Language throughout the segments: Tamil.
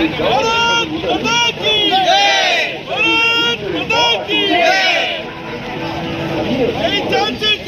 Hey, Dungeon!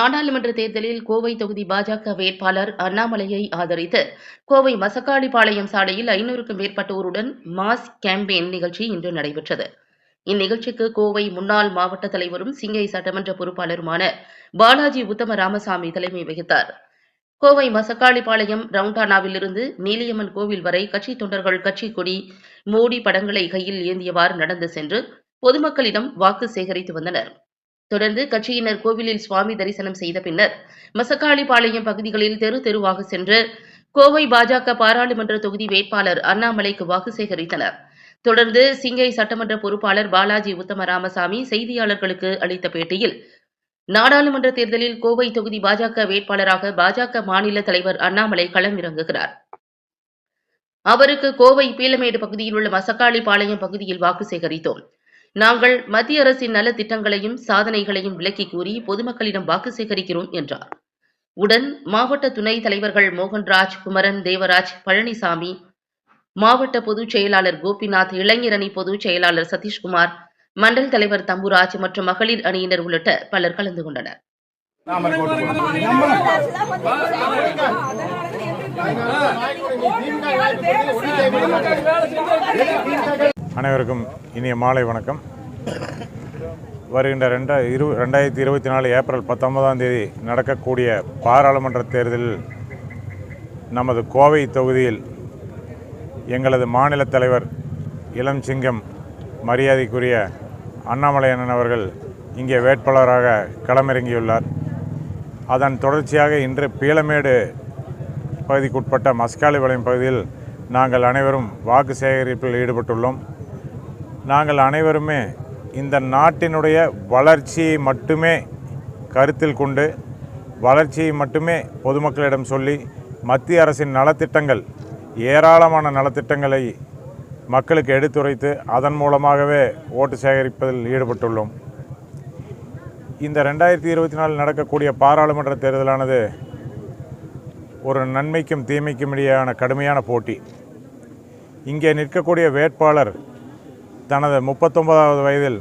நாடாளுமன்ற தேர்தலில் கோவை தொகுதி பாஜக வேட்பாளர் அண்ணாமலையை ஆதரித்து கோவை மசக்காளிபாளையம் சாலையில் ஐநூறுக்கும் மேற்பட்டோருடன் மாஸ் கேம்பெயின் நிகழ்ச்சி இன்று நடைபெற்றது. இந்நிகழ்ச்சிக்கு கோவை முன்னாள் மாவட்ட தலைவரும் சிங்கை சட்டமன்ற பொறுப்பாளருமான பாலாஜி உத்தம ராமசாமி தலைமை வகித்தார். கோவை மசக்காளிபாளையம் ரவுண்டானாவிலிருந்து நீலியம்மன் கோவில் வரை கட்சி தொண்டர்கள் கட்சி கொடி மோடி படங்களை கையில் ஏந்தியவாறு நடந்து சென்று பொதுமக்களிடம் வாக்கு சேகரித்து வந்தனர். தொடர்ந்து கட்சியினர் கோவிலில் சுவாமி தரிசனம் செய்த பின்னர் மசக்காளிபாளையம் பகுதிகளில் தெரு தெருவாக சென்று கோவை பாஜக பாராளுமன்ற தொகுதி வேட்பாளர் அண்ணாமலைக்கு வாக்கு சேகரித்தனர். தொடர்ந்து சிங்கை சட்டமன்ற பொறுப்பாளர் பாலாஜி உத்தம ராமசாமி செய்தியாளர்களுக்கு அளித்த பேட்டியில் நாடாளுமன்ற தேர்தலில் கோவை தொகுதி பாஜக வேட்பாளராக பாஜக மாநில தலைவர் அண்ணாமலை களமிறங்குகிறார் அவருக்கு கோவை பீலமேடு பகுதியில் உள்ள மசக்காளிபாளையம் பகுதியில் வாக்கு சேகரித்தோம். நாங்கள் மத்திய அரசின் நல திட்டங்களையும் சாதனைகளையும் விளக்கி கூறி பொதுமக்களிடம் வாக்கு சேகரிக்கிறோம் என்றார். உடன் மாவட்ட துணைத் தலைவர்கள் மோகன்ராஜ் குமரன் தேவராஜ் பழனிசாமி மாவட்ட பொதுச் செயலாளர் கோபிநாத் இளைஞரணி பொதுச் செயலாளர் சதீஷ்குமார் மண்டல் தலைவர் தம்புராஜ் மற்றும் மகளிர் அணியினர் உள்ளிட்ட பலர் கலந்து கொண்டனர். அனைவருக்கும் இனிய மாலை வணக்கம். வருகின்ற ரெண்டா இரு ரெண்டாயிரத்தி இருபத்தி நாலு ஏப்ரல் பத்தொன்பதாம் தேதி நடக்கக்கூடிய பாராளுமன்ற தேர்தலில் நமது கோவை தொகுதியில் எங்களது மாநில தலைவர் இளம் சிங்கம் மரியாதைக்குரிய அண்ணாமலை அண்ணன் அவர்கள் இங்கே வேட்பாளராக களமிறங்கியுள்ளார். அதன் தொடர்ச்சியாக இன்று பீளமேடு பகுதிக்குட்பட்ட மஸ்காலிபாளையம் பகுதியில் நாங்கள் அனைவரும் வாக்கு சேகரிப்பில் ஈடுபட்டுள்ளோம். நாங்கள் அனைவருமே இந்த நாட்டினுடைய வளர்ச்சியை மட்டுமே கருத்தில் கொண்டு வளர்ச்சியை மட்டுமே பொதுமக்களிடம் சொல்லி மத்திய அரசின் நலத்திட்டங்கள் ஏராளமான நலத்திட்டங்களை மக்களுக்கு எடுத்துரைத்து அதன் மூலமாகவே ஓட்டு சேகரிப்பதில் ஈடுபட்டுள்ளோம். இந்த ரெண்டாயிரத்தி இருபத்தி நாலில் நடக்கக்கூடிய பாராளுமன்ற தேர்தலானது ஒரு நன்மைக்கும் தீமைக்கும் இடையேயான கடுமையான போட்டி. இங்கே நிற்கக்கூடிய வேட்பாளர் தனது முப்பத்தொன்பதாவது வயதில்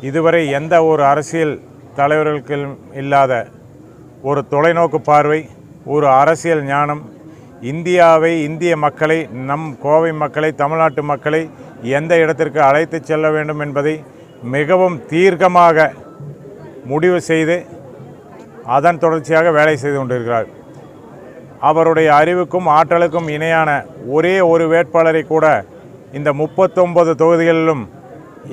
இதுவரை எந்த ஒரு அரசியல் தலைவர்களுக்கும் இல்லாத ஒரு தொலைநோக்கு பார்வை ஒரு அரசியல் ஞானம் இந்தியாவை இந்திய மக்களை நம் கோவை மக்களை தமிழ்நாட்டு மக்களை எந்த இடத்திற்கு அழைத்து செல்ல வேண்டும் என்பதை மிகவும் தீர்க்கமாக முடிவு செய்து அதன் தொடர்ச்சியாக வேலை செய்து கொண்டிருக்கிறார். அவருடைய அறிவுக்கும் ஆற்றலுக்கும் இணையான ஒரே ஒரு வேட்பாளரை கூட இந்த முப்பத்தொன்பது தொகுதிகளிலும்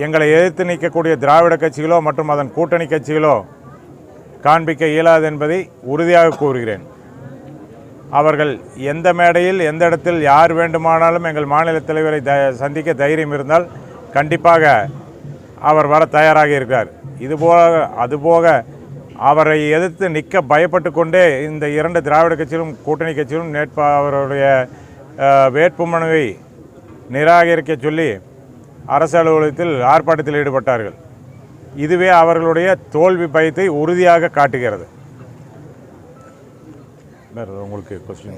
எங்களை எதிர்த்து நிற்கக்கூடிய திராவிட கட்சிகளோ மற்றும் அதன் கூட்டணி கட்சிகளோ காண்பிக்க இயலாது என்பதை உறுதியாக கூறுகிறேன். அவர்கள் எந்த மேடையில் எந்த இடத்தில் யார் வேண்டுமானாலும் எங்கள் மாநில தலைவரை த சந்திக்க தைரியம் இருந்தால் கண்டிப்பாக அவர் வர தயாராக இருக்கிறார். இதுபோக அதுபோக அவரை எதிர்த்து நிற்க பயப்பட்டு கொண்டே இந்த இரண்டு திராவிட கட்சிகளும் கூட்டணி கட்சிகளும் நேற்ப அவருடைய வேட்புமனுவை நிராகரிக்க சொல்லி அரசு அலுவலகத்தில் ஆர்ப்பாட்டத்தில் ஈடுபட்டார்கள். இதுவே அவர்களுடைய தோல்வி பயத்தை உறுதியாக காட்டுகிறது. உங்களுக்கு கொஸ்டின்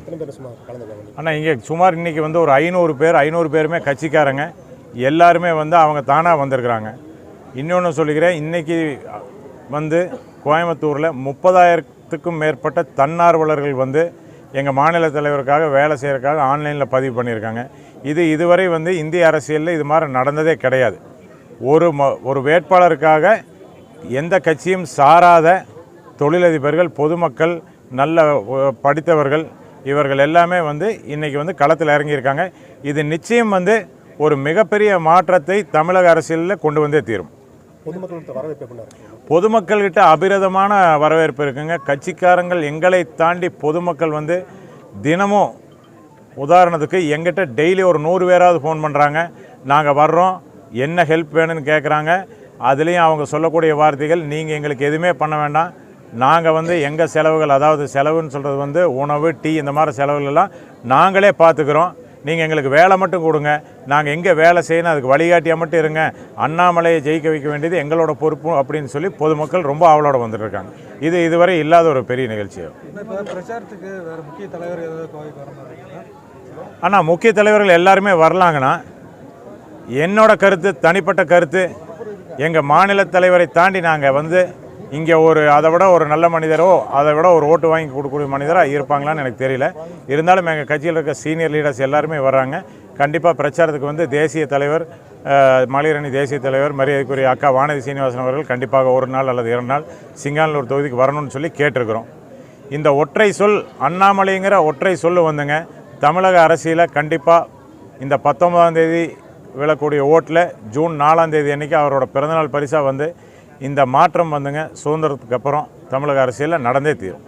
அண்ணா இங்கே சுமார் இன்னைக்கு வந்து ஒரு ஐநூறு பேர் ஐநூறு பேருமே கட்சிக்காரங்க. எல்லாருமே வந்து அவங்க தானாக வந்திருக்கிறாங்க. இன்னொன்று சொல்லிக்கிறேன் இன்னைக்கு வந்து கோயம்புத்தூரில் முப்பதாயிரத்துக்கும் மேற்பட்ட தன்னார்வலர்கள் வந்து எங்கள் மாநில தலைவருக்காக வேலை செய்யறதுக்காக ஆன்லைனில் பதிவு பண்ணியிருக்காங்க. இது இதுவரை வந்து இந்திய அரசியலில் இது மாதிரி நடந்ததே கிடையாது. ஒரு ம ஒரு வேட்பாளருக்காக எந்த கட்சியும் சாராத தொழிலதிபர்கள் பொதுமக்கள் நல்ல படித்தவர்கள் இவர்கள் எல்லாமே வந்து இன்றைக்கி வந்து களத்தில் இறங்கியிருக்காங்க. இது நிச்சயம் வந்து ஒரு மிகப்பெரிய மாற்றத்தை தமிழக அரசியலில் கொண்டு வந்தே தீரும். பொதுமக்கள்கிட்ட அபிரதமான வரவேற்பு இருக்குங்க. கட்சிக்காரங்கள் எங்களை தாண்டி பொதுமக்கள் வந்து தினமும் உதாரணத்துக்கு எங்கிட்ட டெய்லி ஒரு நூறு பேராவது ஃபோன் பண்ணுறாங்க நாங்கள் வர்றோம். என்ன ஹெல்ப் வேணும்னு கேட்குறாங்க அதுலேயும் அவங்க சொல்லக்கூடிய வார்த்தைகள் நீங்கள் எங்களுக்கு எதுவுமே பண்ண வேண்டாம். நாங்கள் வந்து எங்கள் செலவுகள் அதாவது செலவுன்னு சொல்கிறது வந்து உணவு டீ இந்த மாதிரி செலவுகளெல்லாம் நாங்களே பார்த்துக்குறோம் நீங்கள் எங்களுக்கு வேலை மட்டும் கொடுங்க. நாங்கள் எங்கே வேலை செய்யணும் அதுக்கு வழிகாட்டியாக மட்டும் இருங்க. அண்ணாமலையை ஜெயிக்க வைக்க வேண்டியது எங்களோட பொறுப்பு அப்படின்னு சொல்லி பொதுமக்கள் ரொம்ப ஆவலோட வந்துட்டுருக்காங்க. இது இதுவரை இல்லாத ஒரு பெரிய நிகழ்ச்சி பிரச்சாரத்துக்கு வேறு முக்கிய தலைவர் ஆனால் முக்கிய தலைவர்கள் எல்லாருமே வரலாங்கன்னா என்னோட கருத்து தனிப்பட்ட கருத்து எங்கள் மாநில தலைவரை தாண்டி நாங்கள் வந்து இங்கே ஒரு அதை விட ஒரு நல்ல மனிதரோ அதை விட ஒரு ஓட்டு வாங்கி கொடுக்கக்கூடிய மனிதராக இருப்பாங்களான்னு எனக்கு தெரியல. இருந்தாலும் எங்கள் கட்சியில் இருக்க சீனியர் லீடர்ஸ் எல்லாருமே வர்றாங்க. கண்டிப்பாக பிரச்சாரத்துக்கு வந்து தேசிய தலைவர் மலையரணி மகளிரணி தேசிய தலைவர் மரியாதைக்குரிய அக்கா வானதி சீனிவாசன் அவர்கள் கண்டிப்பாக ஒரு நாள் அல்லது இரண்டு நாள் சிங்கானூர் தொகுதிக்கு வரணும்னு சொல்லி கேட்டிருக்கிறோம். இந்த ஒற்றை சொல் அண்ணாமலைங்கிற ஒற்றை சொல்லு வந்துங்க. தமிழக அரசியலில் கண்டிப்பாக இந்த பத்தொன்பதாம் தேதி விழக்கூடிய ஓட்டில் ஜூன் நாலாம் தேதி அன்றைக்கி அவரோட பிறந்தநாள் பரிசாக வந்து இந்த மாற்றம் வந்துங்க. சுதந்திரத்துக்கு அப்புறம் தமிழக அரசியலில் நடந்தே தீரும்.